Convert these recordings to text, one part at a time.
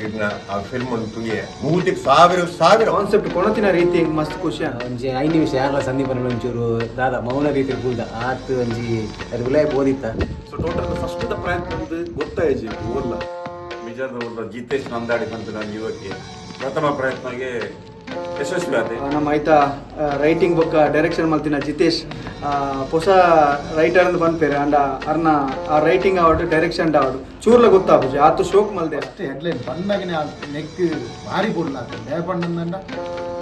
ಇದನ್ನ ಆ ಫಿಲ್ಮ್ ಒಂದು ತುಂಗೆ. ಮೂವತ್ತಿಗೆ ಸಾವಿರ ಸಾವಿರ ಕಾನ್ಸೆಪ್ಟ್ ಕೊಣತಿನ ರೀತಿ ಹೆಂಗ್ ಮಸ್ತ್ ಖುಷಿ ಒಂಜಿ ಐದು ನಿಮಿಷ ಯಾರ ಸಂದೀಪನ ಒಂಚೂರು ದಾದ ಮೌನ ರೀತಿ ಕೂಲ್ದ ಆತ್ ಒಂಜಿ ಅದು ವಿಲಯ ಬೋದಿತ್ತ. ಸೊ ಟೋಟಲ್ ಫಸ್ಟ್ ದ ಪ್ರಯತ್ನ ಒಂದು ಗೊತ್ತಾಯ್ತು ಊರ್ಲ ಬಿಜಾರ್ದ ಊರ್ಲ ಜಿತೇಶ್ ನಂದಾಡಿ ಬಂತು ನನ್ನ ಯುವಕ್ಕೆ ಪ್ರಥಮ ಪ್ರಯತ್ನಗೆ ಯಶಸ್ವಿ ಆತೆ ನಮ್ಮ ಐತ ರೈಟಿಂಗ್ ಬುಕ್ ಡೈರೆಕ್ಷನ್ ಮಲ್ತಿನ ಜಿತೇಶ್ ಆ, ಹೊಸ ರೈಟರ್ ಅಂತ ಬಂದ್ಪೇರೆ ಅಂಡ ಅರ್ನ ಆ ರೈಟಿಂಗ್ ಆವಡು ಡೈರೆಕ್ಷನ್ ಆವಡು ಚೂರ್ಲ ಗೊತ್ತಾಪುಜಿ ಆತು ಶೋಕ್ ಮಲ್ದೆ. ಅಷ್ಟೇ ಹೆಡ್ಲೈನ್ ಬಂದಾಗನೆ ಆ ನೆಕ್ ಭಾರಿ ಬುರ್ಲಾತ ದೇಪಣ್ಣಂದಂಡ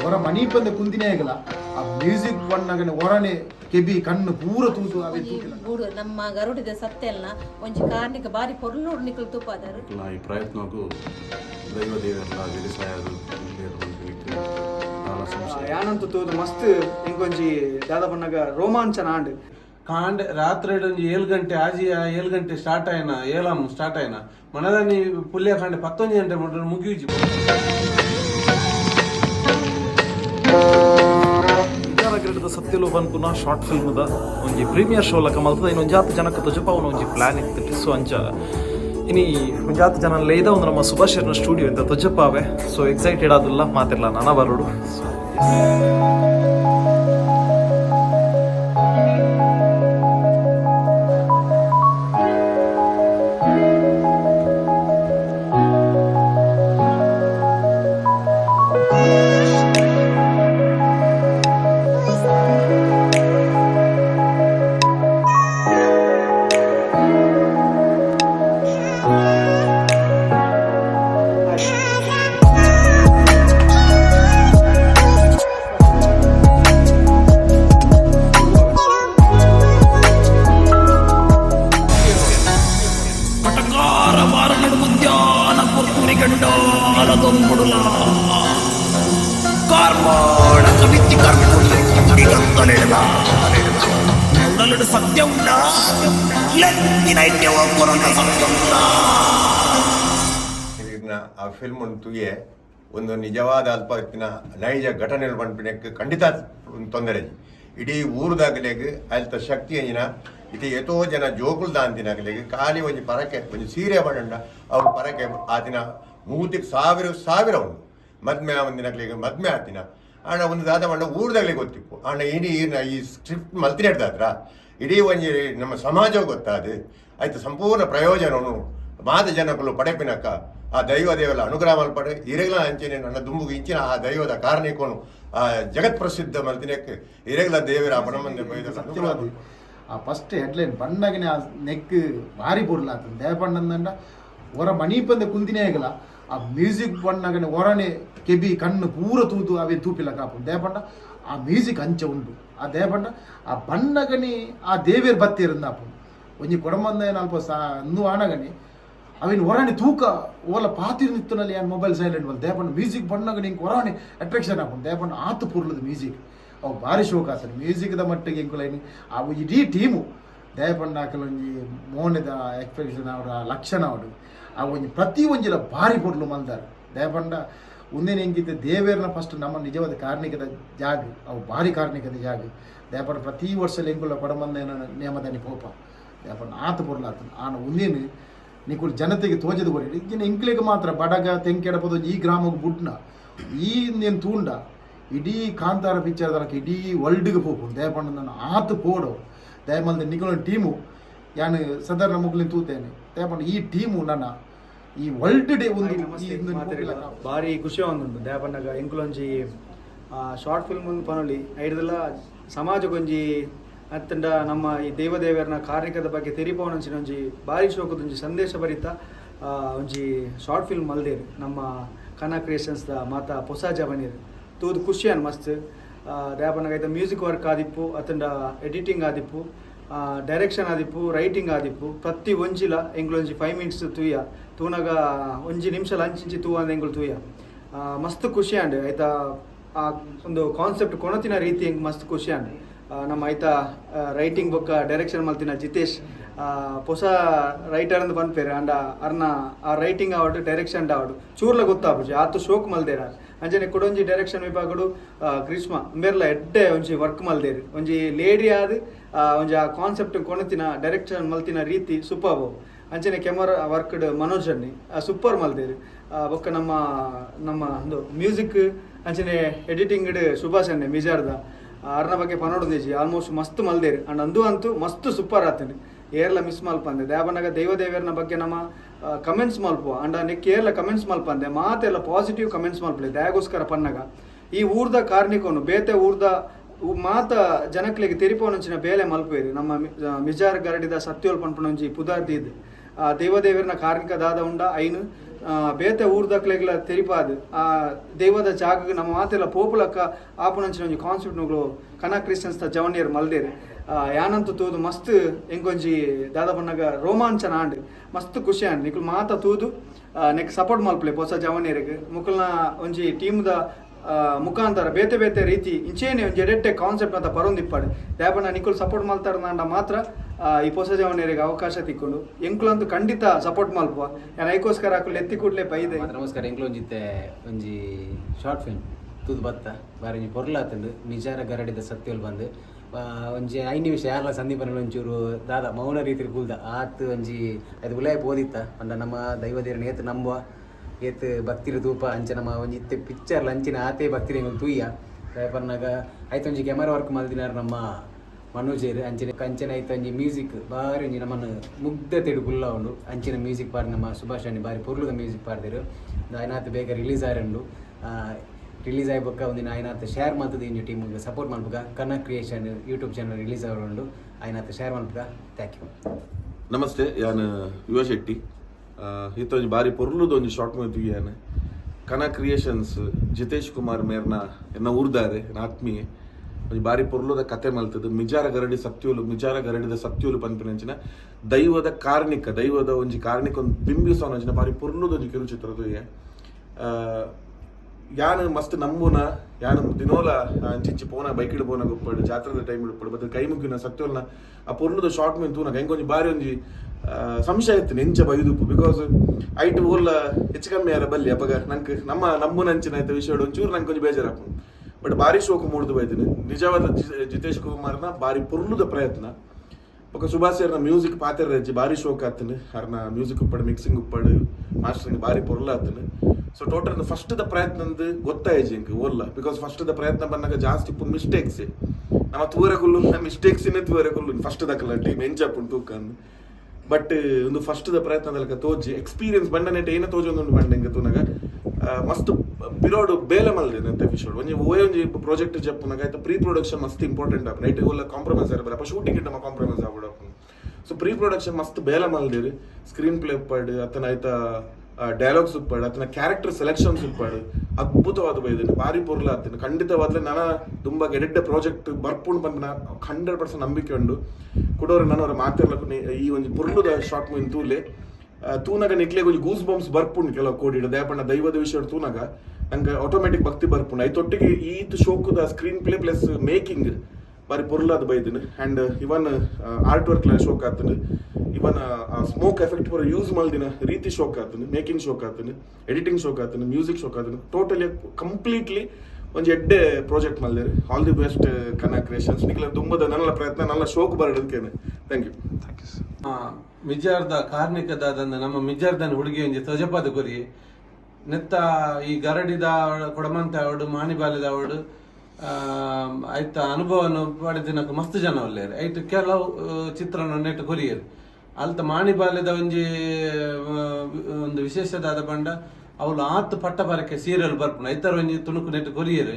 ಹೊರ ಮನಿ ಬಂದ ಕುಂದಿನೇ ಆಗಲ್ಲ. ಆ ಮ್ಯೂಸಿಕ್ ಬಂದಾಗನೆ ಹೊರನೆ ಕೆಬಿ ಕಣ್ಣು ಪೂರ ತೂತಿಲ್ಲ ಗೂಡು ನಮ್ಮ ಗರುಡಿದ ಸತ್ತೆಲ್ಲ ಒಂಜಿ ಕಾರ್ಣಿಕ ಬಾರಿ ಪೊರ್ಲೂರು ನಿಕಲ್ ತುಪ್ಪಾದರು ನಾ ಈ ಪ್ರಯತ್ನಕ್ಕೂ ದೈವ ದೇವರ ಸಂಶಯ ಯಾನಂತ ತೂದು ಮಸ್ತ್ ಇಂಕೊಂಜಿ ದಾದ ಬಣ್ಣಗ ರೋಮಾಂಚನ ಆಂಡ್ ಕಾಂಡೆ ರಾತ್ರಿ ಒಂಜಿ ಏಳು ಗಂಟೆ ಆಜಿ ಏಳು ಗಂಟೆ ಸ್ಟಾರ್ಟ್ ಆಯ್ನ ಏಳಾಮ್ ಸ್ಟಾರ್ಟ್ ಆಯ್ನ ಮನದಾನಿ ಪುಲ್ಯ ಕಾಂಡೆ ಪತ್ತೊಂದು ಗಂಟೆ ಮುಟ್ಟ ಮುಗಿಯುಜಿ ವಿಚಾರಗಿರಿದ ಸತ್ಯಲು ಪನ್ಪುನ ಶಾರ್ಟ್ ಫಿಲ್ಮ್ದ ಒಂಜಿ ಪ್ರೀಮಿಯರ್ ಶೋ ಲಕ ಮಲ್ತದ ಇನ್ನು ಒಂಜಾತ್ ಜನಕ್ಕೆ ತಜಪ ಅವನ ಒಂಜಿ ಪ್ಲಾನ್ ಇತ್ತು ಸೊ ಅಂಚ ಇನಿ ಒಂಜಾತ್ ಜನ ಲೇದ ಒಂದು ನಮ್ಮ ಸುಭಾಷರ್ನ ಸ್ಟುಡಿಯೋ ಅಂತ ತೊಜಪ್ಪ ಅವೆ ಸೊ ಎಕ್ಸೈಟೆಡ್ ಆದಿಲ್ಲ ಮಾತಿರ್ಲ, ನಾನ ಬರೋಡು. ಸೊ ಇದನ್ನ ಆ ಫಿಲ್ಮ್ ತುಗೆ ಒಂದು ನಿಜವಾದ ಅಲ್ಪತ್ತಿನ ನೈಜ ಘಟನೆಗಳು ಬಂದ್ಬಿಡಕ್ಕೆ ಖಂಡಿತ ತೊಂದರೆ ಇಡೀ ಊರದಾಗಲೆಗ್ ಅಲ್ತ ಶಕ್ತಿ ಏನಿನ ಇದು ಎಷ್ಟೋ ಜನ ಜೋಕುಲ್ ಅಂತಿನಾಗಲೆಗ್ ಖಾಲಿ ಒಂಜಿ ಪರಕೆ ಒಂಜಿ ಸೀರೆ ಬಣ್ಣ ಅವ್ರ ಪರಕೆ ಆತಿನ ಮೂತಿಗೆ ಸಾವಿರ ಸಾವಿರ ಉಂಟು ಮದ್ಮೆ ಒಂದಿನಗ್ಲಿಗೆ ಮದ್ಮೆ ಆತಿನ ಅಣ್ಣ ಒಂದು ದಾದ ಮಂಡ ಊರದಾಗಲೇ ಗೊತ್ತಿಪ್ಪು ಅಣ್ಣ ಇಡೀ ಈ ಸ್ಕ್ರಿಪ್ಟ್ ಮಲ್ತಿನೇಡ್ದಾದ್ರ ಇಡೀ ಒಂಜಿ ನಮ್ಮ ಸಮಾಜ ಗೊತ್ತಾದೆ ಆಯ್ತು ಸಂಪೂರ್ಣ ಪ್ರಯೋಜನವನ್ನು ಮಾದ ಜನಗಳು ಪಡೆಪಿನಕ್ಕ ಆ ದೈವ ದೇವಲ ಅನುಗ್ರಹ ಪಡೆ ಇರಗಲ ಅಂಚಿನ ನನ್ನ ದುಂಬುಗೆ ಇಂಚಿನ ಆ ದೈವದ ಕಾರಣಿಕೋನು ಆ ಜಗತ್ ಪ್ರಸಿದ್ಧ ಮಲ್ತಿನಕ್ಕೆ ಇರಗಲ ದೇವರ ಬೈದ ಆ ಫಸ್ಟ್ ಹೆಡ್ಲೈನ್ ಬಂದಾಗನೆ ಆ ನೆಕ್ ಭಾರಿ ಬುರ್ಲಾತ ದೇಪಣ್ಣಂದಂಡ ಹೊರ ಮನಿ ಪಂದ ಕುಂದಿನೇಗಲ ಆ ಮ್ಯೂಸಿಕ್ ಬಂದಾಗನೆ ಹೊರನೆ ಕೆಬಿ ಕಣ್ಣು ಪೂರ ತೂತು, ಅವೇ ತೂಪಿಲ್ಲ ಕಾಪು. ದೇಪಣ್ಣ ಆ ಮ್ಯೂಸಿಕ್ ಅಂಚ ಉಂಡು ಆ ದೇಪಣ್ಣ ಆ ಬಣ್ಣಗನಿ ಆ ದೇವೇರ್ ಬತ್ತಿ ಇರಂದಾಪು ಒಂಜಿ ಕೊಡಂಬಂದ ಏನಲ್ಪ ಸಾ ಅಂದು ಆನಗನಿ ಅವಿನ ಹೊರನೆ ತೂಕ ಓಲ ಪಾತಿರ್ ನಿತ್ತನಲ್ಲಿ ಏನು ಮೊಬೈಲ್ ಸೈಲೆಂಟ್ ಬಲ್ ದೇಪಣ್ಣ ಮ್ಯೂಸಿಕ್ ಬಣ್ಣಗ ನಿಂಗೆ ಅಟ್ರಾಕ್ಷನ್ ಆಪುಂಡು ದೇಪಣ್ಣ ಆತು ಪುರ್ಲದ ಮ್ಯೂಸಿಕ್ ಅವು ಭಾರಿ ಶೋಕ ಆತನು ಮ್ಯೂಸಿಕ್ದ ಮಟ್ಟಿಗೆ ಎಂಕುಲೈನಿ ಅವು ಇಡೀ ಟೀಮು ದಯಪಂಡ ಒಂಜಿ ಮೋನೆದ ಎಕ್ಸ್ಪ್ರೆಷನ್ ಅವರ ಲಕ್ಷಣ ಅವಡು ಆ ಒಂಜಿ ಪ್ರತಿ ಒಂಜಿಲ ಭಾರಿ ಪೊರ್ಲು ಮಲ್ದಾರ. ದಯಪಂಡ ಒಂದೇನು ಹೆಂಗಿದ್ದ ದೇವೇರ್ನ ಫಸ್ಟ್ ನಮ್ಮ ನಿಜವಾದ ಕಾರ್ಣಿಕದ ಜಾಗ, ಅವು ಭಾರಿ ಕಾರ್ಣಿಕದ ಜಾಗ. ದಯಪಂಡ ಪ್ರತಿ ವರ್ಷ ಎಂಕುಲ ಕೊಡಮಂದ ನೇಮದಾನಿ ಪೋಪ ದಯಪಂಡ ಆತ ಪೊರ್ಲಾತನು ಆನ ಒಂದೇನು ನಿಕುಲ್ ಜನತೆಗೆ ತೋಜದ ಕೊಡಿ ಇಜ್ಜಿನ ಇಂಕ್ಲಿಗೆ ಮಾತ್ರ ಬಡಗ ತೆಂಕೆಡಪದ ಈ ಗ್ರಾಮಕ್ಕೆ ಬುಡ್ನ ಈ నేను ತೂಂಡ. ಇಡೀ ಕಾಂತಾರ ಪಿಕ್ಚರ್ ತನಕ ಇಡೀ ವರ್ಲ್ಡ್ಗೆ ಹೋಗು ದಯಪಂಡ ನಾನು ಆತು ಪೋಡು. ದಯಮಲ್ದ ನಿಖಲ ಟೀಮು. ಯಾನು ಸದರ್ ಮುಗ್ಲಿನ ತೂತೇನೆ ದಯಪಂಡ ಈ ಟೀಮು ನನ್ನ. ಈ ವರ್ಲ್ಡ್ ಡೇ ಒಂದು ಒಂದು ಭಾರಿ ಖುಷಿ ಒಂದು ದೇಪಣ್ಣಗ ಎಂಕುಲೊಂಜಿ ಶಾರ್ಟ್ ಫಿಲ್ಮ್ ಪನೊಲಿ. ಐಡ್ದೆಲ್ಲ ಸಮಾಜಗೊಂಜಿ ಅತ್ತಂಡ ನಮ್ಮ ಈ ದೇವದೇವರನ ಕಾರ್ಯಕದ ಬಗ್ಗೆ ತೆರಿಪವನಂಚಿನ ಒಂಜಿ ಭಾರಿ ಶೋಕದ ಒಂಜಿ ಸಂದೇಶ ಭರಿತ ಒಂಜಿ ಶಾರ್ಟ್ ಫಿಲ್ಮ್ ಮಲ್ದೇರು ನಮ್ಮ ಕನ್ನಡ ಕ್ರಿಯೇಷನ್ಸ್ದ ಮಾತಾ ಪೊಸಾಜ ಜವನೀರ್ ತೂದು ಖುಷಿ ಅನ್ ಮಸ್ತ್. ದೇಪಣ್ಣಗ ಐತ ಮ್ಯೂಸಿಕ್ ವರ್ಕ್ ಆದಿಪ್ಪು, ಅತಂಡ ಎಡಿಟಿಂಗ್ ಆದಿಪ್ಪು ಡೈರೆಕ್ಷನ್ ಆದಿಪ್ಪು, ರೈಟಿಂಗ್ ಆದಿಪ್ಪು. ಪ್ರತಿ ಒಂಜಿಲ ಎಂಗ್ಲೊಂಜಿ ಫೈವ್ ಮಿನಿಟ್ಸ್ ತೂಯ. ತೂನಗ ಒಂಜಿ ನಿಮಿಷ ಅಂಚಿಂಚಿ ತೂ ಅಂದ ಎಂಗ್ಲು ತೂಯ. ಮಸ್ತ್ ಖುಷಿ ಅಂಡ್ ಐತ ಆ ಒಂದು ಕಾನ್ಸೆಪ್ಟ್ ಕೊಣತಿನ ರೀತಿ ಹೆಂಗ್ ಮಸ್ತ್ ಖುಷಿ ಅಂಡ್ ನಮ್ಮ ಐತ ರೈಟಿಂಗ್ ಬೊಕ್ಕ ಡೈರೆಕ್ಷನ್ ಮಲ್ತಿನ ಜಿತೇಶ್. ಹೊಸ ರೈಟರ್ ಅಂತ ಬಂದ್ಪೇರೆ ಅಂಡ ಅರ್ನ ಆ ರೈಟಿಂಗ್ ಆವಡು ಡೈರೆಕ್ಷನ್ ಆವಡು ಚೂರ್ಲ ಗೊತ್ತಾಪುಜಿ ಆತು ಶೋಕ್ ಮಲ್ದೇರ ಅಂಜನೆ, ಕೊಡೊಂಜಿ ಡೈರೆಕ್ಷನ್ ವಿಭಾಗಡು ಗ್ರೀಷ್ಮ ಮೇರ್ಲ ಎಡ್ಡೆ ಒಂಜಿ ವರ್ಕ್ ಮಲ್ದೇರಿ. ಒಂಜಿ ಲೇಡಿ ಆದ್ ಒಂಜಿ ಆ ಕಾನ್ಸೆಪ್ಟ್ ಕೊಣತಿನ ಡೈರೆಕ್ಷನ್ ಮಲ್ತಿನ ರೀತಿ ಸೂಪರ್ ಅಂಚನೆ ಕೆಮರಾ ವರ್ಕ್ಡ್ ಮನೋಜ್ ಅನ್ನಿ ಸೂಪರ್ ಮಲ್ದೇರಿ. ಬೊಕ್ಕ ನಮ್ಮ ನಮ್ಮ ಒಂದು ಮ್ಯೂಸಿಕ್ ಅಂಚನೆ ಎಡಿಟಿಂಗ್ ಸುಭಾಷ್ ಅನ್ನೆ, ಮಿಜಾರ್ದ. ಅರ್ನ ಬಗ್ಗೆ ಪನೋಡೊಂದಿಜಿ ಆಲ್ಮೋಸ್ಟ್ ಮಸ್ತ್ ಮಲ್ದೇರಿ. ಅಂಡ್ ಅಂದು ಅಂತೂ ಮಸ್ತ್ ಸೂಪರ್ ಆತಂಡಿ ಏರ್ಲ ಮಿಸ್ ಮಲ್ಪಂದೆ ದ್ಯಾಬನಾಗ ದೈವ ಬಗ್ಗೆ ನಮ್ಮ ಕಮೆಂಟ್ಸ್ ಮಲ್ಪುವ ಅಂಡ ನೆಕ್ ಏರ್ಲ ಕಮೆಂಟ್ಸ್ ಮಲ್ಪಂದೆ ಮಾತೆಲ್ಲ ಪಾಸಿಟಿವ್ ಕಮೆಂಟ್ಸ್ ಮಲ್ಪಲಿ ದಯಾಗೋಸ್ಕರ ಪನ್ನಗ. ಈ ಊರ್ದ ಕಾರ್ಣಿಕನು ಬೇತೆ ಊರ್ದ ಮಾತ ಜನಕ್ಲಿಗೆ ತೆರಿಪೋನಂಚಿನ ಬೇಲೆ ಮಲ್ಪೇರಿ ನಮ್ಮ ಮಿಜಾರ್ ಗರಡಿದ ಸತ್ಯೋಲ್ ಪನ್ಪುನಂಜಿ ಪುದಾರ್ದಿದ್ ಆ ದೇವದೇವರನ ಕಾರ್ಣಿಕ ದಾದ ಉಂಡ, ಐನು. ಬೇತೆ ಊರ್ದಕ್ಲೆಗ್ಲ ತೆರಿಪಾದ್. ಆ, ದೇವದ ಜಾಗಕ್ಕೆ ನಮ್ಮ ಮಾತೆಲ್ಲ ಪೋಪುಲಕ್ಕ ಆಪುನಂಚಿನ ಒಂಜಿ ಕಾನ್ಸೆಪ್ಟ್ ನುಗ್ಲು ಕನ ಕ್ರಿಶ್ಚಿಯನ್ಸ್ ದ ಜವನಿಯರ್ ಮಲ್ದೇರಿ. ಯಾನಂತ ತೂದು ಮಸ್ತ್ ಎಂಕೊಂಜಿ ದಾದ ಪಣ್ಣಗ ರೋಮಾಂಚನ ಆಂಡ್ ಮಸ್ತ್ ಖುಷಿ ಆಂಡ್ ನಿಕುಲ್ ಮಾತ ತೂದು. ನೆಕ್ ಸಪೋರ್ಟ್ ಮಲ್ಪಲೆ ಹೊಸ ಜವನಿಯರಿಗೆ. ಮುಕುಲ್ನ ಒಂಜಿ ಟೀಮ್ದ ಮುಖಾಂತರ ಬೇತೆ ಬೇತೆ ರೀತಿ ಇಂಚೇನೆ ಒಂಜಿ ಎಡೆಟ್ಟೆ ಕಾನ್ಸೆಪ್ಟ್ ಅಂತ ಬರೋಂದಿಪ್ಪಾಡು. ದಯಪಣ್ಣ ನಿಕುಲ್ ಸಪೋರ್ಟ್ ಮಲ್ತಾರ ಮಾತ್ರ ಈ ಹೊಸ ಜವನಿಯರಿಗೆ ಅವಕಾಶ ತಿಕ್ಕೊಂಡು. ಎಂಕುಲಂತೂ ಖಂಡಿತ ಸಪೋರ್ಟ್ ಮಲ್ಪುವ ಯಾನ್ ಐಕೋಸ್ಕರ ಹಾಕಲು ಎತ್ತಿ ಕೂಡ್ಲೆ ಬೈದೆ. ನಮಸ್ಕಾರ ಎಂಕ್ಲ ಒಂಜಿತ್ತೆ ಒಂಜಿ ಶಾರ್ಟ್ ಫಿಲ್ಮ್ ತೂದು ಬತ್ತ. ಬಾರಿ ಪೊರ್ಲಾತಂದು. ನಿಜಾರ ಗರಡಿದ ಸತ್ಯಲ್ ಬಂದು. ಒಂಜಿ ಐದು ನಿಮಿಷ, ಯಾರ್ಲ ಸಂದೀಪನ ಒಂಚೂರು, ದಾದ, ಮೌನ ರೀತಿಲಿ ಕೂಲ್ದ, ಆತ್ ಒಂಜಿ, ಅದು ಉಲಾಯ ಓದಿತ್ತ. ಅಂಡ ನಮ್ಮ ದೈವದೇವರನ್ನ ಏತ್ ನಂಬುವ, ಏತ್ ಭಕ್ತಿರ ತೂಪ, ಅಂಚೆ ನಮ್ಮ ಒಂಜಿ ಇತ್ತೆ ಪಿಕ್ಚರ್ಲ ಅಂಚಿನ ಆತೆ ಭಕ್ತಿರ ತೂಯ್ಯ. ಪರ್ನಾಗ ಆಯ್ತು ಒಂಜಿ ಕ್ಯಾಮರಾ ವರ್ಕ್ ಮಲ್ದಿನಾರ ನಮ್ಮ ಮನೋಜೇರ್ ಅಂಚಿನ ಕಂಚನ ಐತ ಒಂಜಿ ಮ್ಯೂಸಿಕ್ ಬಾರಿ ಒಂಜಿ ನಮ್ಮನ್ನು ಮುಗ್ಧ ತೆಡು ಕುಲ್ಲ ಉಂಡು. ಅಂಚಿನ ಮ್ಯೂಸಿಕ್ ಪಾಡಿ ನಮ್ಮ ಸುಭಾಷ್ ಅಣ್ಣಿ ಬಾರಿ ಪೊರ್ಲುದ ಮ್ಯೂಸಿಕ್ ಪಾಡ್ದಿರು. ಆಯ್ನಾತ್ ಬೇಗ ರಿಲೀಸ್ ಆರಂಡು. ರಿಲೀಸ್ ಒಂದು ಒಂದಿನ ಆಯ್ನಾತ್ ಶೇರ್ ಮಾಡ್ತದೆ ಇಂಜು ಟೀಮ್ ಸಪೋರ್ಟ್ ಮಾಡ್ಬೇಕ? Kannada creation YouTube channel release ಆಗೋಂಡು ಆಯ್ನಾತ್ ಶೇರ್ ಮಾಡ್ಬೇಕ? ಥ್ಯಾಂಕ್ ಯು ನಮಸ್ತೆ, ಯಾನ್, ಯುವ ಶೆಟ್ಟಿ. ಒಂದು ಬಾರಿ ಒಂಜಿ ಶಾರ್ಟ್ ಮೂವಿ ತುಗಿಯಾನೆ ಕನ ಕ್ರಿಯೇಷನ್ಸ್ ಜಿತೇಶ್ ಕುಮಾರ್ ಮೇರ್ನ ಎನ್ನ ಊರ್ದಾರೆ ಎನ್ನ ಆತ್ಮೀಯ. ಒಂದು ಬಾರಿ ಪೊರ್ಲುದ ಕತೆ ಮಲ್ತದ್ದು ಮಿಜಾರ ಗರಡಿ ಸತ್ಯೋಲು, ಮಿಜಾರ ಗರಡಿದ ಸತ್ಯೋಲು ಪನ್ಪಿನಂಚಿನ ದೈವದ ಕಾರ್ಣಿಕ, ದೈವದ ಒಂಜಿ ಕಾರ್ಣಿಕ ಒಂದು ಬಿಂಬಿಸೋನಂಚಿನ ಬಾರಿ ಒಂಜಿ ಕಿರುಚಿತ್ರದ ಯಾನ್ ಮಸ್ತ್ ನಂಬುನ ಯಾನ್ ದಿನೋಲ ಅಂಚಿಂಚಿ ಪೋನ, ಬೈಕಿಡ್ ಪೋನ ಗೊಪ್ಪಡು, ಜಾತ್ರದ ಟೈಮ್ ಇಡ್ಪಡು ಬತ್ತ ಕೈ ಮುಗಿನ ಸತ್ಯೋಲ್ನ ಆ ಪೊರ್ಲುದ ಶಾರ್ಟ್ ಮೇನ್ ತೂನ ಹೆಂಗೊಂಜಿ ಬಾರಿ ಒಂಜಿ ಸಂಶಯ ಇತ್ತು ನೆಂಚ ಬೈದುಪ್ಪು ಬಿಕಾಸ್ ಐಟ್ ಓಲ್ಲ ಹೆಚ್ಚು ಕಮ್ಮಿ ಯಾರ ಬಲ್ಲಿ ಅಪ್ಪಗ ನಂಗೆ ನಮ್ಮ ನಂಬುನಂಚಿನ ಆಯ್ತು ವಿಷಯ ಒಂಚೂರು ನಂಗೆ ಕೊಂಚ ಬೇಜಾರಾಪು ಬಟ್ ಬಾರಿ ಶೋಕ ಮೂಡ್ದು ಬೈದಿನಿ. ನಿಜವಾದ ಜಿತೇಶ್ ಕುಮಾರ್ನ ಬಾರಿ ಪೊರ್ಲುದ ಪ್ರಯತ್ನ. ఒక సుభాష్ గారు మ్యూజిక్ పాత్ర రచ్చి భారీ షోక్ అతను అర్న మ్యూజిక్ ಉಪ್ಪಡು ಮಿಕ್ಸಿಂಗ್ ಉಪ್ಪಡು ಮಾಸ್ಟರಿಂಗ್ ಭಾರಿ ಪೊರ್ಲ ಆತನು ಸೊ ಟೋಟಲ್ ಫಸ್ಟ್ ದ ಪ್ರಯತ್ನ ಗೊತ್ತಾಯ್ತು ಇಂಕ್ ಓಲ್ಲ ಬಿಕಾಸ್ ಫಸ್ಟ್ ದ ಪ್ರಯತ್ನ ಬಂದಾಗ ಜಾಸ್ತಿ ಇಪ್ಪು ಮಿಸ್ಟೇಕ್ಸ್ ನಮ್ಮ ತೂರ ಕುಲ್ಲು ಮಿಸ್ಟೇಕ್ಸ್ ಇನ್ನೇ ತೂರ ಕುಲ್ಲು ಫಸ್ಟ್ ದಕ್ಕಲ ಟೀಮ್ ಎಂಜಪ್ಪುಂಡು ತೂಕಂದು ಬಟ್ ಒಂದು ಫಸ್ಟ್ ದ ಪ್ರಯತ್ನದಲ್ಲಕ ತೋಜಿ ಎಕ್ಸ್ಪೀರಿಯನ್ಸ್ ಬಂಡನೆಟ್ ಏನ ತೋಜೊಂದು ಬಂಡ ಇಂಕ ತೂನಗ ಆ, ಮಸ್ತ್ ಪಿರೋಡ್ ಬೇಲೆ ಮಲ್ದೆ ಅಂತ ಎಪಿಸೋಡ್ ಒಂಜಿ ಓಯ್ ಒಂಜಿ ಪ್ರಾಜೆಕ್ಟ್ ಜಪ್ಪುನಾಗ ಆಯ್ತು ಪ್ರೀ ಪ್ರೊಡಕ್ಷನ್ ಮಸ್ತ್ ಇಂಪಾರ್ಟೆಂಟ್ ಆಪು ನೈಟ್ ಓಲ್ಲ ಕಾಂಪ್ರಮೈಸ್ ಆರ್ಬಾರ ಅಪ್ಪ ಶೂಟಿಂಗ್ ಇಟ್ಟ ಕಾಂಪ್ರಮೈಸ್ ಆಗ್ಬಿಡಪ್ಪು. ಸೊ ಪ್ರೀ ಪ್ರೊಡಕ್ಷನ್ ಮಸ್ತ್ ಬೇಲೆ ಮಲ್ದಿರಿ ಸ್ಕ್ರೀನ್ ಪ್ಲೇ ಪಾಡು ಅತನ ಆಯ್ತ ಡೈಲಾಗ್ಸ್ ಉಪ್ಪಾಡು ಅತನ ಕ್ಯಾರೆಕ್ಟರ್ ಸೆಲೆಕ್ಷನ್ಸ್ ಉಪ್ಪಾಡು. ಅದ್ಭುತವಾದ ಬೈದಿನಿ ಭಾರಿ ಪೊರ್ಲ ಆತೀನಿ. ಖಂಡಿತವಾದ್ರೆ ನಾನು ತುಂಬ ಗೆಡೆಡ್ಡ ಪ್ರಾಜೆಕ್ಟ್ ಬರ್ಪುಂಡು ಬಂದ ಹಂಡ್ರೆಡ್ ಪರ್ಸೆಂಟ್ ನಂಬಿಕೆ ಉಂಡು. ಕೊಡೋರು ನಾನು ಅವ್ರ ಮಾತಾಡ್ಲಕ್ಕ ಈ ಒಂದು ಪುರ್ಲುದ ಶಾರ್ಟ್ ಮೂವಿನ ತೂಲೆ ತೂನಗ ನಿಕ್ಲೆ ಒಂಜಿ ಗೂಸ್ ಬಾಂಬ್ಸ್ ಬರ್ಪುಂಡು ಕೆಲವು ಕೋಡಿ ದಯಪಣ್ಣ ದೈವದ ವಿಷಯ ತೂನಗ. ನಂಗೆ ಆಟೋಮೆಟಿಕ್ ಭಕ್ತಿ ಬರ್ಪುಂಡು. ಐತೊಟ್ಟಿಗೆ ಈತ್ ಶೋಕುದ ಸ್ಕ್ರೀನ್ ಪ್ಲೇ ಪ್ಲಸ್ ಮೇಕಿಂಗ್ ಬಾರಿ ಪೊರ್ಲಾದ ಬೈದಿನ. ಆ್ಯಂಡ್ ಇವನ್ ಆರ್ಟ್ ವರ್ಕ್ ಶೋಕ್ ಆತನು. ಇವನ್ ಸ್ಮೋಕ್ ಎಫೆಕ್ಟ್ ಪೂರ ಯೂಸ್ ಮಲ್ದಿನ ರೀತಿ ಶೋಕ್ ಆತನು. ಮೇಕಿಂಗ್ ಶೋಕ್ ಆತನು. ಎಡಿಟಿಂಗ್ ಶೋಕ್ ಆತನು. ಮ್ಯೂಸಿಕ್ ಶೋಕ್ ಆತನು. ಟೋಟಲಿ ಕಂಪ್ಲೀಟ್ಲಿ ಒಂದು ಎಡ್ಡೆ ಪ್ರಾಜೆಕ್ಟ್ ಮಲ್ದೇರಿ. ಆಲ್ ದಿ ಬೆಸ್ಟ್ ಕನ್ನ ಕ್ರಿಯೇಷನ್ಸ್ ತುಂಬದ ನನ್ನ ಪ್ರಯತ್ನ ನನ್ನ ಶೋಕ್ ಬರಡದಕ್ಕೇನೆ ಥ್ಯಾಂಕ್ ಯು ಥ್ಯಾಂಕ್ ಯು ಮಿಜಾರ್ದ ಕಾರ್ಮಿಕದಾದಂದ ನಮ್ಮ ಮಿಜಾರ್ದನ ಹುಡುಗಿ ತಜಪಾದ ಕೊರಿ. ನೆತ್ತ ಈ ಗರಡಿದ ಕೊಡಮಂತ ಅವಡು ಮಾಣಿಬಾಲಿದ ಅವಡು ಆಯ್ತ ಅನುಭವವನ್ನು ಪಡೆದಿನಕ್ಕೆ ಮಸ್ತ್ ಜನ ಒಲ್ಲೇರು ಐಟ್ ಕೆಲವು ಚಿತ್ರನ ನೆಟ್ಟು ಕೊರಿಯರು. ಅಲ್ತ ಮಾಣಿಬಾಲ್ಯದ ಒಂಜಿ ಒಂದು ವಿಶೇಷದಾದ ಬಂಡ, ಅವಳು ಆತ್ ಪಟ್ಟ ಬರಕ್ಕೆ ಸೀರಿಯಲ್ ಬರ್ಪುನ. ಐತರ ಒಂಜಿ ತುಣುಕು ನೆಟ್ಟು ಕೊರಿಯರು.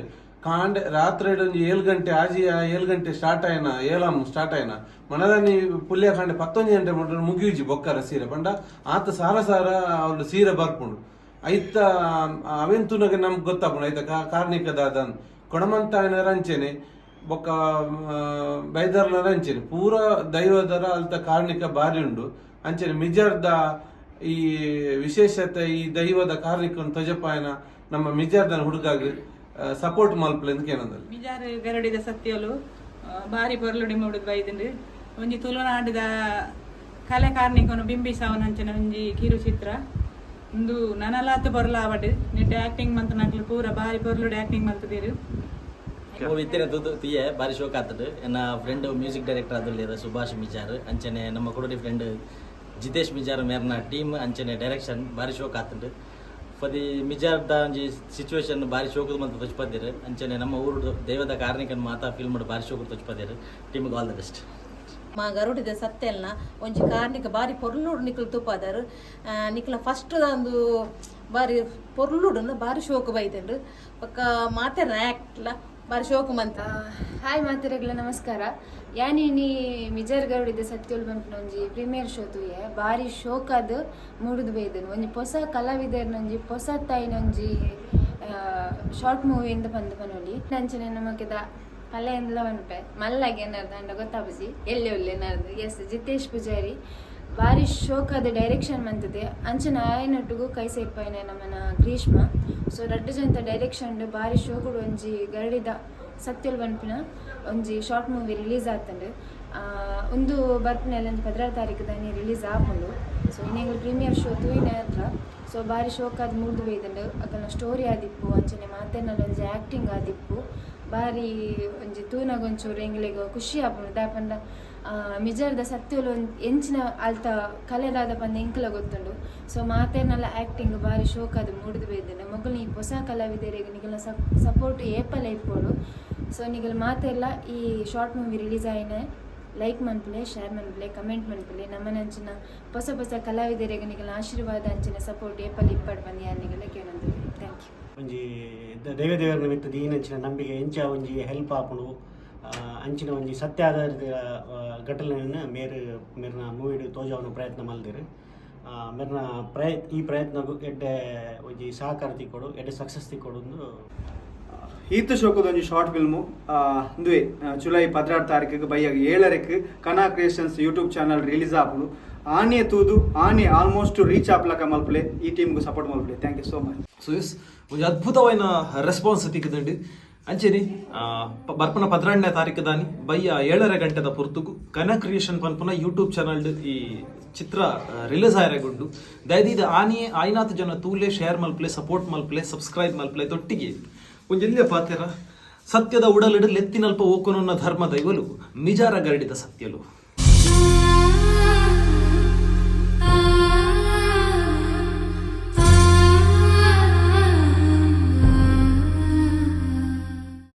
ಒಂಜಿ ಏಳು ಗಂಟೆ ಆಜಿಯ ಏಳು ಗಂಟೆ ಸ್ಟಾರ್ಟ್ ಆಯ್ನ, ಏಳಾಮ್ ಸ್ಟಾರ್ಟ್ ಆಯ್ನ. ಮನದಾನಿ ಪುಲ್ಯ ಕಾಂಡೆ ಪತ್ತೊಂದು ಗಂಟೆ ಮಾಡ್ರೆ ಮುಗಿಯುಜಿ ಬೊಕ್ಕರ ಸೀರೆ ಪಂಡ. ಆತ ಸಾರ ಸಾರ ಅವಳು ಸೀರೆ ಬರ್ಪುಂಡು. ಐತ ಅವೆನ್ ತುನಗ ನಮ್ಗೆ ಗೊತ್ತಾಪುಂಡು, ಐತ ಕಾರ್ಣಿಕದಾದನ್. ಕೊಡಮಂತ ರಂಚೆನೆ, ಬೊಕ್ಕ ಬೈದರ್ನ ರಂಚೆನೆ. ಪೂರ ದೈವದರ ಅಲ್ತ ಕಾರ್ಣಿಕ ಬಾರಿ ಉಂಡು ಅಂಚೆನೆ ಮಿಜರ್ದ ಈ ವಿಶೇಷತೆ ಈ ದೈವದ ಕಾರ್ಣಿಕ ತಜಪಾಯನ ನಮ್ಮ ಮಿಜರ್ದನ ಹುಡುಗಾಗ ಸಪೋರ್ಟ್ ಮಲ್ಪಲೆ ಅಂತ ಬಿಜಾರ್ ಮಿಜಾರು ಗರಡಿದ ಸತ್ಯಲು ಬಾರಿ ಪೊರ್ಲುಡಿ ಮೂಡುದು ಬೈದಿಂಡು ಒಂಜಿ ತುಳುನಾಡಿದ ಕಲೆ ಕಾರ್ಣಿಕನು ಅಂಚನ ಒಂಜಿ ಕಿರುಚಿತ್ರ ಒಂದು ನನಲಾತು ಪೊರ್ಲಾವಡ್ ನೆಟ್ ಆಕ್ಟಿಂಗ್ ಮಂತ್ ನಕ್ಲು ಪೂರ ಬಾರಿ. ಪೊರ್ಲುಡಿ ಆಕ್ಟಿಂಗ್ ಇತ್ತಿನ ತುದು ತುಯ್ಯೆ ಬಾರಿ ಶೋಕ್ ಆಗ್ತದೆ ನನ್ನ ಫ್ರೆಂಡ್ ಮ್ಯೂಸಿಕ್ ಡೈರೆಕ್ಟರ್ ಅದ್ರಲ್ಲಿ ಸುಭಾಷ್ ಮಿಜಾರ್. ಅಂಚನೆ ನಮ್ಮ ಕುಡುಡಿ ಫ್ರೆಂಡ್ ಜಿತೇಶ್ ಮಿಜಾರ್ ಮೇರ್ನ ಟೀಮ್ ಅಂಚನೆ ಡೈರೆಕ್ಷನ್ ಬಾರಿ ಶೋಕ್ ಆಗ್ತದೆ ಪದಿ ಮಿಜಾರ್ದ ಒಂಜಿ ಸಿಚುವೇಶನ್ ಬಾರಿ ಶೋಕದ ಮಂತ್ ತೊಚ್ಪದಿರು ಅಂಚನೆ ನಮ್ಮ ಊರು ದೈವದ ಮಾತ ಮಾತಾ ಮಾಡಿ ಬಾರಿ ಶೋಕದ ತೊಚ್ಪದಿರು ಟೀಮ್ಗೆ ಆಲ್ ದ ಬೆಸ್ಟ್ ಮಾ ಗರುಡಿದ ಸತ್ಯಲ್ನ ಒಂಜಿ ಕಾರ್ನಿಕ ಬಾರಿ ಪೊರ್ಲುಡು ನಿಕ್ಲು ತುಪ್ಪದರು. ನಿಕ್ಲ ಫಸ್ಟ್ ಒಂದು ಬಾರಿ ಪೊರ್ಲುಡು ಬಾರಿ ಶೋಕು ಬೈದಂಡು ಪಕ್ಕ ಮಾತೆ ಆ್ಯಕ್ಟ್ಲ ಬಾರಿ ಶೋಕು ಮಂತ ಹಾಯ್ ಮಾತಿರಗಳ, ನಮಸ್ಕಾರ. ಯಾನಿನಿ ಮಿಜರ್ ಗರುಡಿದ ಸತ್ಯೋಲ್ ಬಂಪಿನ ಒಂಜಿ ಪ್ರೀಮಿಯರ್ ಶೋ ತೂಯೆ ಬಾರಿ ಶೋಕಾದ್ ಮೂಡುದು ಬೇದನು ಒಂಜಿ ಹೊಸ ಕಲಾವಿದರ್ನೊಂಜಿ ಹೊಸ ತಾಯಿನೊಂಜಿ ಶಾರ್ಟ್ ಮೂವಿಯಿಂದ ಬಂದು ಪನೊಲಿ ನಂಚನೆ ನಮಗೆದ ಪಲ್ಲೆ ಎಂದ್ಲ ಬಂಪೆ ಮಲ್ಲಾಗೆ ಏನಾರ್ದು ಅಂಡ ಗೊತ್ತಾಪಜಿ? ಎಲ್ಲಿ ಒಳ್ಳೆ ಏನಾರ್ದು ಎಸ್, ಜಿತೇಶ್ ಪೂಜಾರಿ. ಬಾರಿ ಶೋಕದ ಡೈರೆಕ್ಷನ್ ಮಂತದೆ ಅಂಚನ ಆಯನೊಟ್ಟಿಗೂ ಕೈ ಸೇರ್ಪಾಯಿನ ನಮ್ಮನ ಗ್ರೀಷ್ಮ. ಸೊ ರಡ್ಡು ಜನತ ಡೈರೆಕ್ಷನ್ ಬಾರಿ ಶೋಕುಡು ಒಂಜಿ ಗರಡಿದ ಸತ್ಯಲ್ ಬನ್ಪಿನ ಒಂಜಿ ಶಾರ್ಟ್ ಮೂವಿ ರಿಲೀಸ್ ಆತಂಡು. ಒಂದು ಬರ್ಪಿನಲ್ಲಿ ಒಂದು ಪದ್ರಾರು ತಾರೀಕು ದಾನಿ ರಿಲೀಸ್ ಆಪುಂಡು. ಸೊ ಇನ್ನೆಗಳು ಪ್ರೀಮಿಯರ್ ಶೋ ತೂಯಿನ ಹತ್ರ. ಸೊ ಬಾರಿ ಶೋಕಾದ ಮೂಡ್ದು ಬೇಯ್ದಂಡು ಅದನ್ನ ಸ್ಟೋರಿ ಆದಿಪ್ಪು, ಅಂಚನೆ ಮಾತೇನಲ್ಲಿ ಒಂಜಿ ಆ್ಯಕ್ಟಿಂಗ್ ಆದಿಪ್ಪು. ಬಾರಿ ಒಂಜಿ ತೂನಾಗ ಒಂಚೂರು ಎಂಗ್ಲೆಗ್ ಖುಷಿ ಆಪುಂಡು. ದಾಪಂಡ ಮಿಜರ್ದ ಸತ್ಯಲು ಒಂದು ಎಂಚಿನ ಅಲ್ತ ಕಲೆದಾದ ಪಂದ ಎಂಕಲ ಗೊತ್ತುಂಡು ಸೊ ಮಾತೇನಲ್ಲ ಆ್ಯಕ್ಟಿಂಗ್ ಬಾರಿ ಶೋಕಾದ ಮೂಡಿದು ಬೇಯ್ದಂಡು ಮಗಳು ಈ ಹೊಸ ಕಲಾವಿದರಿಗೆ ನಿಗಲ ಸಪೋರ್ಟ್ ಏಪಲ ಇಪ್ಪೋಡು ಸೊ ನಿಗಲ್ ಮಾತೆಲ್ಲ ಈ ಶಾರ್ಟ್ ಮೂವಿ ರಿಲೀಸ್ ಆಯ್ನೆ. ಲೈಕ್ ಮನ್ಪಲೆ ಶೇರ್ ಮನ್ಪಲೆ ಕಮೆಂಟ್ ಮನ್ಪಲೆ ನಮ್ಮನ ನಂಚಿನ ಹೊಸ ಹೊಸ ಕಲಾವಿದರಿಗೆ ನಿಗಲ ಆಶೀರ್ವಾದ ಅಂಚಿನ ಸಪೋರ್ಟ್ ಏಪಲ್ ಇಪ್ಪಡ್ ಬಂದು ಯಾರಿಗೆಲ್ಲ ಕೇಳಿ ಥ್ಯಾಂಕ್ ಯು ಒಂಜಿ ದೇವೇ ದೇವ ದೇವರ ನಿಮಿತ್ತ ದೀನಂಚಿನ ನಂಬಿಕೆ, ಎಂಚ ಒಂಜಿ ಹೆಲ್ಪ್ ಆಪುಂಡು ಅಂಚಿನ ಒಂಜಿ ಸತ್ಯ ಆಧಾರಿತ ಘಟನೆಯನ್ನು ಮೇರು ಮೇರ್ನ ಮೂವಿಡು ತೋಜಾವನ ಪ್ರಯತ್ನ ಮಲ್ದಿರು ಮೇರ್ನ ಪ್ರಯ ಈ ಪ್ರಯತ್ನಗೂ ಎಡ್ಡೆ ಒಂಜಿ ಸಹಕಾರ ತಿಕ್ಕೊಡು ಎಡ್ಡೆ ಸಕ್ಸಸ್ ತಿಕ್ಕೊಡು ಈತ ಶೋಕದೊಂದು ಶಾರ್ಟ್ ಫಿಲ್ಮು ಇಂದುವೆ ಜುಲೈ ಪದಿನಾರು ತಾರೀಕಿಗೆ ಬೈಯಾಗ ಏಳರಕ್ಕೆ Kana creations YouTube channel release ಆಗ್ಬೋದು ಆನೆ ತೂದು ಆನೆ ಆಲ್ಮೋಸ್ಟ್ ರೀಚ್ ఆప్లాక ಮಲ್ಪಲೆ ಈ టీంకు support ಮಲ್ಪಲೆ. Thank you so much so yes ಒಂದು ಅದ್ಭುತವಾದ ರೆಸ್ಪಾನ್ಸ್ ತಿಕ್ಕದಂಡಿ ಪ- ಬರ್ಪನ ಪದ್ರಾಂಡನೇ ತಾರೀಕು ದಾನಿ ಬಯ್ಯ ಏಳರ ಗಂಟೆದ ಪುರ್ತುಗು, ಕನ ಕ್ರಿಯೇಷನ್ ಪನ್ಪುನ ಯೂಟ್ಯೂಬ್ ಚಾನಲ್ ಈ ಚಿತ್ರ ರಿಲೀಸ್ ಆಯರಗೊಂಡು ದಯದೀದ ಆನೆಯೇ, ಆಯ್ನಾತ್ ಜನ ತೂಲೆ ಶೇರ್ ಮಲ್ಪ್ಲೆ ಸಪೋರ್ಟ್ ಮಲ್ಪ್ಲೆ ಸಬ್ಸ್ಕ್ರೈಬ್ ಮಲ್ಪ್ಲೆ ತೊಟ್ಟಿಗೆ ಒಂಜೆಲ್ಲಿಯ ಪಾತೆರ ಸತ್ಯದ ಉಡಲಿಡು ಲೆತ್ತಿನಲ್ಪ ಓಕೊನೊನ್ನ ಧರ್ಮದ ಇವಲು ಮಿಜಾರ ಗರಡಿದ ಸತ್ಯಲು.